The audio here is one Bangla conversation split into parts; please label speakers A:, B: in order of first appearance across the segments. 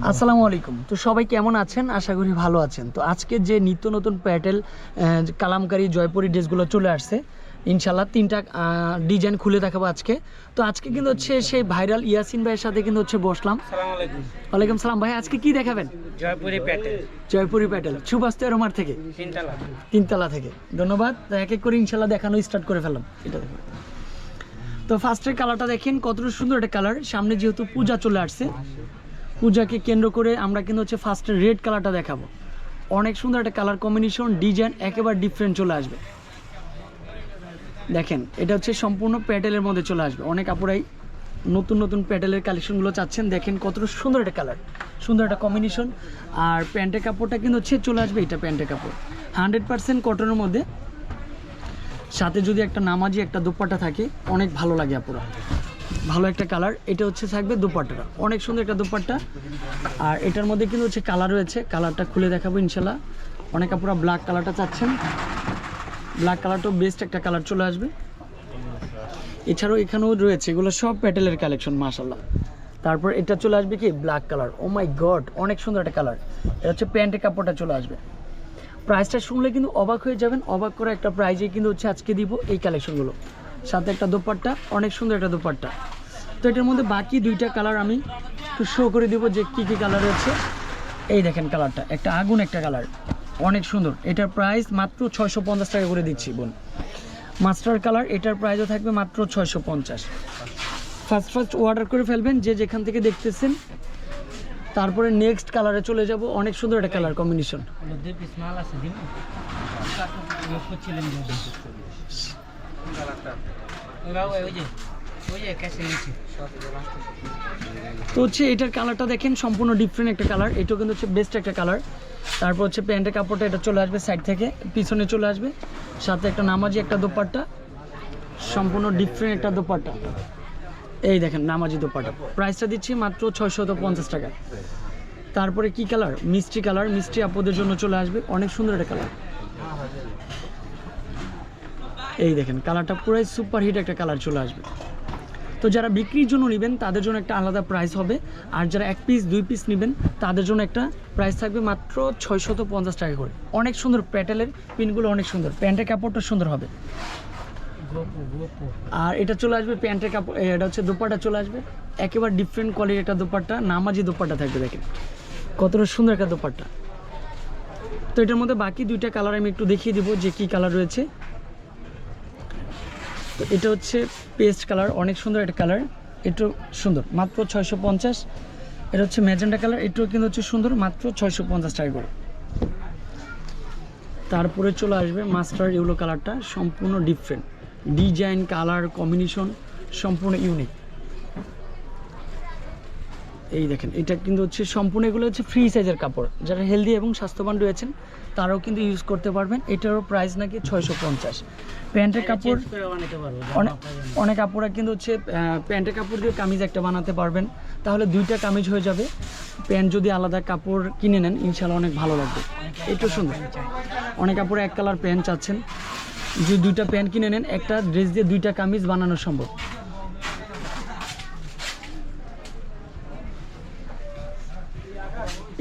A: আসসালামু আলাইকুম। তো সবাই কেমন আছেন? আশা করি ভালো আছেন। তো আজকে যে নিত্য নতুন প্যাটেল কালামকারী জয়পুরি ড্রেসগুলো চলে আসছে ইনশাল্লাহ তিনটা ডিজাইন খুলে দেখাবো আজকে। তো আজকে কিন্তু হচ্ছে সেই ভাইরাল ইয়াসিন ভাইয়ের সাথে কিন্তু হচ্ছে বসলাম। ওয়ালাইকুম সালাম। ভাই আজকে কি দেখাবেন?
B: জয়পুরি প্যাটেল।
A: জয়পুরি প্যাটেল। সুভাষ তেরোমার থেকে?
B: তিনতলা।
A: তিনতলা থেকে। ধন্যবাদ। এক এক করে ইনশাল্লাহ দেখানো স্টার্ট করে ফেললাম। এটা দেখুন তো ফার্স্টের কালারটা দেখেন কতটা সুন্দর একটা কালার সামনে যেহেতু পূজা চলে আসছে পূজাকে কেন্দ্র করে আমরা কিন্তু হচ্ছে ফার্স্টে রেড কালারটা দেখাবো। অনেক সুন্দর একটা কালার কম্বিনেশন ডিজাইন একেবারে ডিফারেন্ট চলে আসবে। দেখেন, এটা হচ্ছে সম্পূর্ণ প্যাটেলের মধ্যে চলে আসবে। অনেক আপুরাই নতুন নতুন প্যাটেলের কালেকশনগুলো চাচ্ছেন। দেখেন কতটা সুন্দর একটা কালার সুন্দর একটা কম্বিনেশন আর প্যান্টের কাপড়টা কিন্তু হচ্ছে চলে আসবে এটা প্যান্টের কাপড়। হান্ড্রেড পার্সেন্ট কটনের মধ্যে। সাথে যদি একটা নামাজি একটা দুপাট্টা থাকে, অনেক ভালো লাগে আপুরা। ভালো একটা কালার এটা হচ্ছে থাকবে দুপাট্টাটা অনেক সুন্দর একটা দুপাট্টা। আর এটার মধ্যে কিন্তু হচ্ছে কালার রয়েছে। কালারটা খুলে দেখাবো ইনশাল্লাহ। অনেক আপুরা ব্ল্যাক কালারটা চাচ্ছেন। ব্ল্যাক কালারটাও বেস্ট একটা কালার চলে আসবে। এছাড়াও এখানেও রয়েছে, এগুলো সব প্যাটেলের কালেকশন মাশাল্লাহ তারপর এটা চলে আসবে কি? Black colour oh my god অনেক সুন্দর একটা কালার এটা হচ্ছে প্যান্টের কাপড়টা চলে আসবে। প্রাইসটা শুনলে কিন্তু অবাক হয়ে যাবেন। অবাক করা একটা প্রাইজে কিন্তু হচ্ছে আজকে দিব এই কালেকশনগুলো সাথে একটা দোপাট্টা, অনেক সুন্দর একটা দোপাট্টা। তো এটার মধ্যে বাকি দুইটা কালার আমি একটু শো করে দিব যে কী কী কালার আছে এই দেখেন কালারটা একটা আগুন একটা কালার অনেক সুন্দর। এটার প্রাইস মাত্র ছয়শো পঞ্চাশ টাকা করে দিচ্ছি বোন। মাস্টার কালার এটার প্রাইসও থাকবে মাত্র ছয়শো পঞ্চাশ। ফার্স্ট ফার্স্ট অর্ডার করে ফেলবেন যে যেখান থেকে দেখতেছেন। তারপরে নেক্সট কালারে চলে যাব। অনেক সুন্দর একটা কালার কম্বিনেশন
B: আছে
A: তো হচ্ছে এটার কালারটা দেখেন, সম্পূর্ণ ডিফারেন্ট একটা কালার এটাও কিন্তু হচ্ছে বেস্ট একটা কালার তারপর হচ্ছে প্যান্টের কাপড়টা এটা চলে আসবে সাইড থেকে, পিছনে চলে আসবে। সাথে একটা নামাজি একটা দোপাট্টা, সম্পূর্ণ ডিফারেন্ট একটা দোপাট্টা। এই দেখেন, নামাজি দোপাট্টা। প্রাইসটা দিচ্ছি মাত্র ছয়শত পঞ্চাশ টাকা। তারপরে কি কালার মিষ্টি কালার মিষ্টি আপদের জন্য চলে আসবে। অনেক সুন্দর একটা কালার এই দেখেন কালারটা পুরাই সুপার হিট একটা কালার চলে আসবে। তো যারা বিক্রির জন্য নেবেন, তাদের জন্য একটা আলাদা প্রাইস হবে। আর যারা এক পিস দুই পিস নেবেন, তাদের জন্য একটা প্রাইস থাকবে মাত্র ছয়শত পঞ্চাশ টাকা করে। অনেক সুন্দর প্যাটেলের পিনগুলো অনেক সুন্দর। প্যান্টের কাপড়টা সুন্দর হবে। আর এটা চলে আসবে প্যান্টের কাপড়, এটা হচ্ছে দোপাট্টা চলে আসবে। একেবারে ডিফারেন্ট কোয়ালিটির একটা দোপাট্টা, নামাজি দোপাট্টা থাকবে দেখেন। কতটা সুন্দর একটা দোপাট্টা। তো এটার মধ্যে বাকি দুইটা কালার আমি একটু দেখিয়ে দিব যে কি কালার রয়েছে। তো এটা হচ্ছে পেস্ট কালার, অনেক সুন্দর একটা কালার। একটু সুন্দর, মাত্র ছয়শো পঞ্চাশ। এটা হচ্ছে ম্যাজেন্ডা কালার, এটাও কিন্তু হচ্ছে সুন্দর, মাত্র ছয়শো পঞ্চাশ টাকা করে। তারপরে চলে আসবে মাস্টার ইউলো কালারটা, সম্পূর্ণ ডিফারেন্ট ডিজাইন, কালার, কম্বিনেশন সম্পূর্ণ ইউনিক এই দেখেন এটা কিন্তু হচ্ছে সম্পূর্ণ এগুলো হচ্ছে ফ্রি সাইজের কাপড়। যারা হেলদি এবং স্বাস্থ্যবান রয়েছেন তারাও কিন্তু ইউজ করতে পারবেন। এটারও প্রাইস নাকি ছয়শো পঞ্চাশ। প্যান্টের কাপড় অনেক অনেক কাপড়রা কিন্তু হচ্ছে প্যান্টের কাপড় দিয়ে কামিজ একটা বানাতে পারবেন। তাহলে দুইটা কামিজ হয়ে যাবে। প্যান্ট যদি আলাদা কাপড় কিনে নেন ইনশাল্লাহ অনেক ভালো লাগবে। একটু সুন্দর। অনেক কাপড়ে এক কালার প্যান্ট চাচ্ছেন। যদি দুইটা প্যান্ট কিনে নেন একটা ড্রেস দিয়ে দুইটা কামিজ বানানো সম্ভব।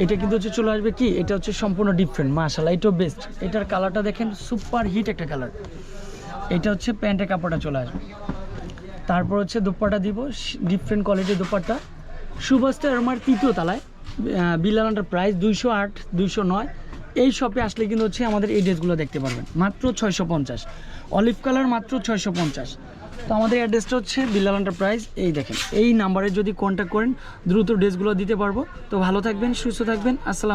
A: এটা কিন্তু হচ্ছে চলে আসবে কি? এটা হচ্ছে সম্পূর্ণ ডিফারেন্ট মাশাল্লাহ এটাও বেস্ট এটার কালারটা দেখেন সুপার হিট একটা কালার এটা হচ্ছে প্যান্টের কাপড়টা চলে আসবে। তারপর হচ্ছে দুপাট্টা দিব ডিফারেন্ট কোয়ালিটির দুপাট্টা। সুভাষটা আমার তৃতীয় তালায় বিলালান্ডার প্রাইস দুইশো আট, দুইশো নয়। এই শপে আসলে কিন্তু হচ্ছে আমাদের এই ড্রেসগুলো দেখতে পারবেন। মাত্র ছয়শো পঞ্চাশ। অলিভ কালার মাত্র ছয়শো পঞ্চাশ। তো আমাদের অ্যাড্রেসটা হচ্ছে বিল্লাল এন্টারপ্রাইজ এই দেখেন। এই নাম্বারে যদি কন্ট্যাক্ট করেন, দ্রুত ড্রেসগুলো দিতে পারব। তো ভালো থাকবেন, সুস্থ থাকবেন। আসসালাম